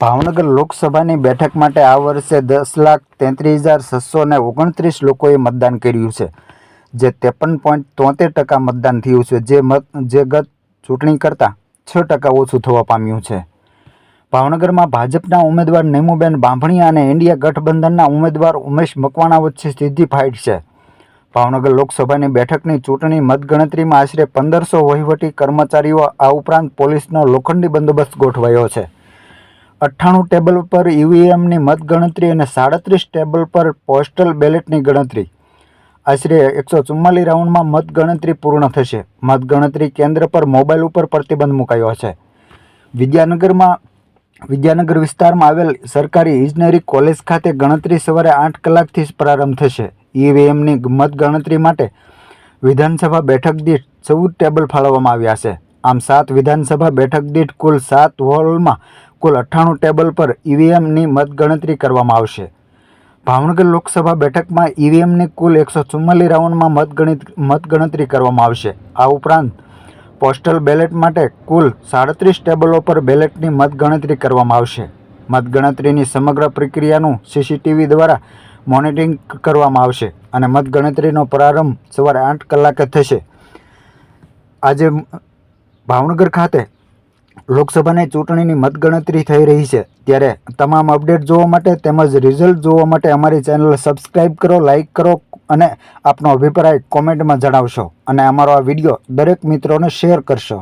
ભાવનગર લોકસભાની બેઠક માટે આ વર્ષે દસ લાખ તેત્રીસ હજાર છસો ને ઓગણત્રીસ લોકોએ મતદાન કર્યું છે, જે ત્રેપન પોઈન્ટ તોતેર ટકા મતદાન થયું છે. જે મત, જે ગત ચૂંટણી કરતાં છ ટકા ઓછું થવા પામ્યું છે. ભાવનગરમાં ભાજપના ઉમેદવાર નેમુબેન બાંભણિયા અને ઇન્ડિયા ગઠબંધનના ઉમેદવાર ઉમેશ મકવાણા વચ્ચે સીધી ફાઇટ છે. ભાવનગર લોકસભાની બેઠકની ચૂંટણી મતગણતરીમાં આશરે પંદરસો વહીવટી કર્મચારીઓ આ ઉપરાંત પોલીસનો લોખંડી બંદોબસ્ત ગોઠવાયો છે. અઠ્ઠાણું ટેબલ પર ઈવીએમની મતગણતરી અને સાડત્રીસ ટેબલ પર પોસ્ટલ બેલેટની ગણતરી. આશરે એકસો ચુમ્માલીસ રાઉન્ડમાં મતગણતરી પૂર્ણ થશે. મતગણતરી કેન્દ્ર પર મોબાઈલ ઉપર પ્રતિબંધ મુકાયો છે વિદ્યાનગરમાં વિદ્યાનગર વિસ્તારમાં આવેલ સરકારી ઇજનેરી કોલેજ ખાતે ગણતરી સવારે આઠ કલાકથી જ પ્રારંભ થશે. ઈવીએમની મતગણતરી માટે વિધાનસભા બેઠક દીઠ ચૌદ ટેબલ ફાળવવામાં આવ્યા છે. આમ સાત વિધાનસભા બેઠક દીઠ કુલ સાત હોલમાં કુલ અઠ્ઠાણું ટેબલ પર ઈવીએમની મતગણતરી કરવામાં આવશે. ભાવનગર લોકસભા બેઠકમાં ઈવીએમની કુલ એકસો ચુમ્માલીસ રાઉન્ડમાં મતગણિત, મતગણતરી કરવામાં આવશે. આ ઉપરાંત પોસ્ટલ બેલેટ માટે કુલ સાડત્રીસ ટેબલો પર બેલેટની મતગણતરી કરવામાં આવશે. મતગણતરીની સમગ્ર પ્રક્રિયાનું સીસીટીવી દ્વારા મોનિટરિંગ કરવામાં આવશે અને મતગણતરીનો પ્રારંભ સવારે આઠ કલાકે થશે. આજે ભાવનગર ખાતે લોકસભાની ચૂંટણીની મતગણતરી થઈ રહી છે. ત્યારે તમામ અપડેટ જોવા માટે તેમજ રિઝલ્ટ જોવા માટે અમારી ચેનલ સબસ્ક્રાઈબ કરો લાઇક કરો અને આપનો અભિપ્રાય કોમેન્ટમાં જણાવશો. અને અમારો આ વીડિયો દરેક મિત્રોને શેર કરશો.